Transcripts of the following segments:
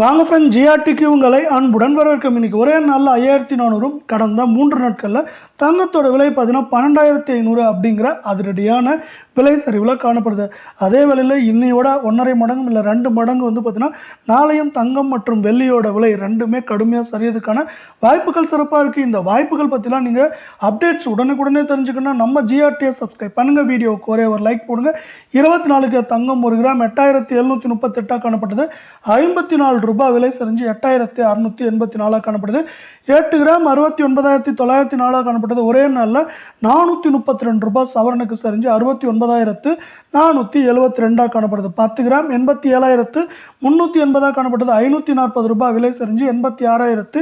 வாங்க ஃப்ரெண்ட் ஜிஆர்டிக்கு உங்களை அன்புடன் வரவேற்கும். இன்னைக்கு ஒரே நாளில் ஐயாயிரத்தி நானூறும் கடந்த மூன்று நாட்களில் தங்கத்தோட விலை பார்த்தீங்கன்னா பன்னெண்டாயிரத்தி ஐநூறு அப்படிங்கிற அதிரடியான விலை சரிவில் காணப்படுது. அதே வேளையில் இன்னையோட ஒன்றரை மடங்கு இல்லை ரெண்டு மடங்கு வந்து பார்த்தீங்கன்னா நாளையும் தங்கம் மற்றும் வெள்ளியோட விலை ரெண்டுமே கடுமையாக சரியதுக்கான வாய்ப்புகள் சிறப்பாக இருக்குது இந்த வாய்ப்புகள் பற்றிலாம் நீங்கள் அப்டேட்ஸ் உடனுக்குடனே தெரிஞ்சுக்கணும் நம்ம ஜிஆர்டிஎஸ் சப்ஸ்கிரைப் பண்ணுங்கள் வீடியோவுக்கு ஒரே ஒரு லைக் போடுங்க. இருபத்தி நாலுக்கு தங்கம் ஒரு கிராம் எட்டாயிரத்தி எழுநூற்றி முப்பத்தெட்டாக காணப்பட்டது. ஐம்பத்தி நாலு ரூபாய் விலை சரிஞ்சு எட்டாயிரத்தி அறுநூற்றி எண்பத்தி நாலாக காணப்படுது. எட்டு கிராம் அறுபத்தி ஒன்பதாயிரத்தி தொள்ளாயிரத்தி நாலாக காணப்பட்டது. ஒரே நாளில் நானூற்றி முப்பத்தி ரெண்டு ரூபாய் சவரனுக்கு சரிஞ்சு அறுபத்தி ஒன்பது ஒன்பதாயிரத்து நானூற்றி எழுபத்தி ரெண்டாக காணப்படுது. பத்து கிராம் எண்பத்தி ஏழாயிரத்து முந்நூற்றி எண்பதாக காணப்பட்டது ஐநூற்றி நாற்பது ரூபாய் விலை செஞ்சு எண்பத்தி ஆறாயிரத்து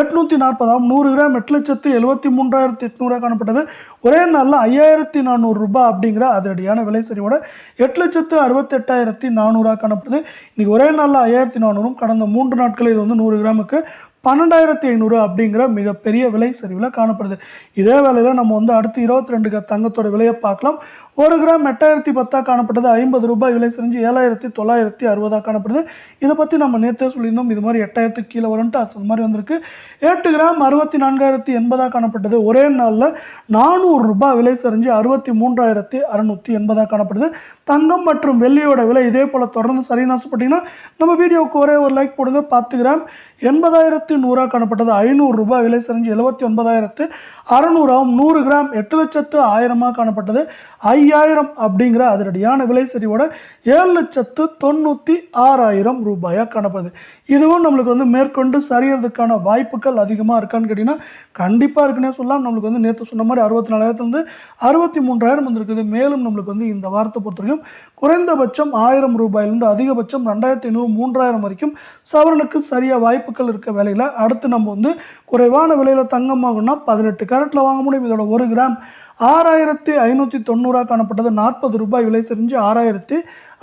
எட்நூற்றி நாற்பதாம் நூறு கிராம் எட்டு லட்சத்து எழுபத்தி மூன்றாயிரத்தி எட்நூறாக காணப்பட்டது. ஒரே நாளில் ஐயாயிரத்தி நானூறு ரூபாய் அப்படிங்கிற அதிரடியான விலை சரிவோட எட்டு லட்சத்து அறுபத்தெட்டாயிரத்தி நானூறாக காணப்படுது. இன்றைக்கி ஒரே நாளில் ஐயாயிரத்தி நானூறும் கடந்த மூன்று நாட்களில் இது வந்து நூறு கிராமுக்கு பன்னெண்டாயிரத்தி ஐநூறு அப்படிங்கிற மிகப்பெரிய விலை சரிவில் காணப்படுது. இதே வேலையில் நம்ம வந்து அடுத்து இருபத்தி ரெண்டு தங்கத்தோட விலையை பார்க்கலாம். ஒரு கிராம் எட்டாயிரத்தி பத்தாக காணப்பட்டது ஐம்பது ரூபாய் விலை செஞ்சு ஏழாயிரத்தி தொள்ளாயிரத்தி அறுபதாக காணப்படுது. இதை பற்றி நம்ம நேற்றே சொல்லியிருந்தோம். இது மாதிரி எட்டாயிரத்துக்கு கீழே வரும்ட்டு அது மாதிரி வந்திருக்கு. எட்டு கிராம் அறுபத்தி நான்காயிரத்தி எண்பதாக காணப்பட்டது. ஒரே நாளில் நானூறு ரூபாய் விலை செஞ்சு அறுபத்தி மூன்றாயிரத்தி அறுநூற்றி எண்பதாக காணப்படுது. தங்கம் மற்றும் வெள்ளியோட விலை இதே போல் தொடர்ந்து சரின்னு ஆசைப்பட்டிங்கன்னா நம்ம வீடியோவுக்கு ஒரே ஒரு லைக் போடுங்க. பத்து கிராம் எண்பதாயிரத்து நூறாக காணப்பட்டது. ஐநூறு ரூபாய் விலை சரிஞ்சு எழுபத்தி ஒன்பதாயிரத்து அறநூறாவும் நூறு கிராம் எட்டு லட்சத்து ஆயிரமாக காணப்பட்டது. ஐயாயிரம் அப்படிங்கிற அதிரடியான விலை சரிவோட ஏழு லட்சத்து தொண்ணூற்றி ஆறாயிரம் ரூபாயாக காணப்படுது. இதுவும் நம்மளுக்கு வந்து மேற்கொண்டு சரியறதுக்கான வாய்ப்புகள் அதிகமாக இருக்கான்னு கேட்டிங்கன்னா கண்டிப்பாக இருக்குன்னே சொல்லலாம். நம்மளுக்கு வந்து நேற்று சொன்ன மாதிரி அறுபத்தி நாலாயிரத்துலேருந்து அறுபத்தி மூன்றாயிரம் வந்திருக்குது. மேலும் நம்மளுக்கு வந்து இந்த வாரத்தை பொறுத்த வரைக்கும் குறைந்தபட்சம் ஆயிரம் ரூபாயிலிருந்து அதிகபட்சம் ரெண்டாயிரத்தி ஐநூறு மூன்றாயிரம் வரைக்கும் சவரனுக்கு சரியாக வாய்ப்பு வாய்ப்புகள் இருக்க வேலையில் அடுத்து நம்ம வந்து குறைவான விலையில் தங்கம் வாங்கணும்னா பதினெட்டு கேரட்டில் வாங்க முடியும். இதோட ஒரு கிராம் ஆறாயிரத்தி ஐநூற்றி தொண்ணூறாக காணப்பட்டது. நாற்பது ரூபாய் விலை செஞ்சு ஆறாயிரத்தி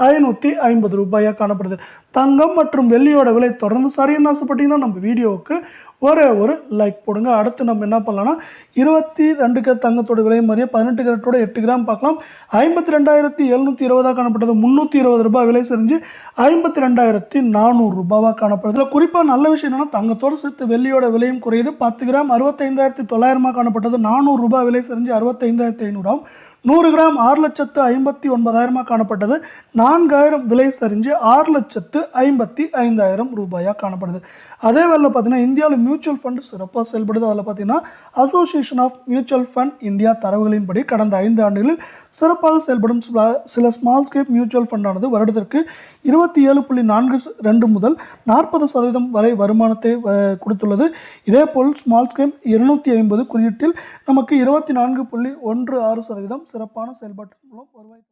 ஐநூற்றி ஐம்பது ரூபாயாக காணப்படுது. தங்கம் மற்றும் வெள்ளியோட விலை தொடர்ந்து சரின்னு ஆசைப்பட்டீங்கன்னா நம்ம வீடியோவுக்கு ஒரே ஒரு லைக் போடுங்க. அடுத்து நம்ம என்ன பண்ணலாம்னா இருபத்தி ரெண்டு கேரட் தங்கத்தோட விலை மாதிரியே பதினெட்டு கிரட்டோட எட்டு கிராம் பார்க்கலாம். ஐம்பத்தி ரெண்டாயிரத்தி எழுநூற்றி இருபதாக காணப்பட்டது. முந்நூற்றி இருபது ரூபாய் விலை செஞ்சு ஐம்பத்தி ரெண்டாயிரத்தி நானூறு ரூபாவாக காணப்படுது. இதில் குறிப்பாக நல்ல விஷயம் என்னென்னா தங்கத்தோடு சேர்த்து வெள்ளியோட விலையும் குறையுது. பத்து கிராம் அறுபத்தைந்தாயிரத்தி தொள்ளாயிரமாக காணப்பட்டது. நானூறு ரூபாய் விலை செஞ்சு அறுபத்தி ஐம்பத்தைந்தாயிரத்தி ஐநூறாம் நூறு கிராம் ஆறு லட்சத்து ஐம்பத்தி ஒன்பதாயிரமாக காணப்பட்டது. நான்காயிரம் விலை சரிஞ்சு ஆறு லட்சத்து ஐம்பத்தி ஐந்தாயிரம் ரூபாயாக காணப்படுது. அதே வேலை பார்த்தீங்கன்னா இந்தியாவில் மியூச்சுவல் ஃபண்ட் சிறப்பாக செயல்படுது. அதில் பார்த்தீங்கன்னா association of mutual fund India தரவுகளின்படி கடந்த ஐந்து ஆண்டுகளில் சிறப்பாக செயல்படும் சில- ஸ்மால் ஸ்கேப் மியூச்சுவல் ஃபண்டானது வருடத்திற்கு இருபத்தி ஏழு புள்ளி நான்கு ரெண்டு முதல் நாற்பது சதவீதம் வரை வருமானத்தை கொடுத்துள்ளது. இதேபோல் ஸ்மால் ஸ்கேப் இருநூற்றி ஐம்பது குறியீட்டில் நமக்கு இருபத்தி நான்கு புள்ளி ஒன்று ஆறு சதவீதம் சிறப்பான செயல்பாட்டின் மூலம் வருவாய்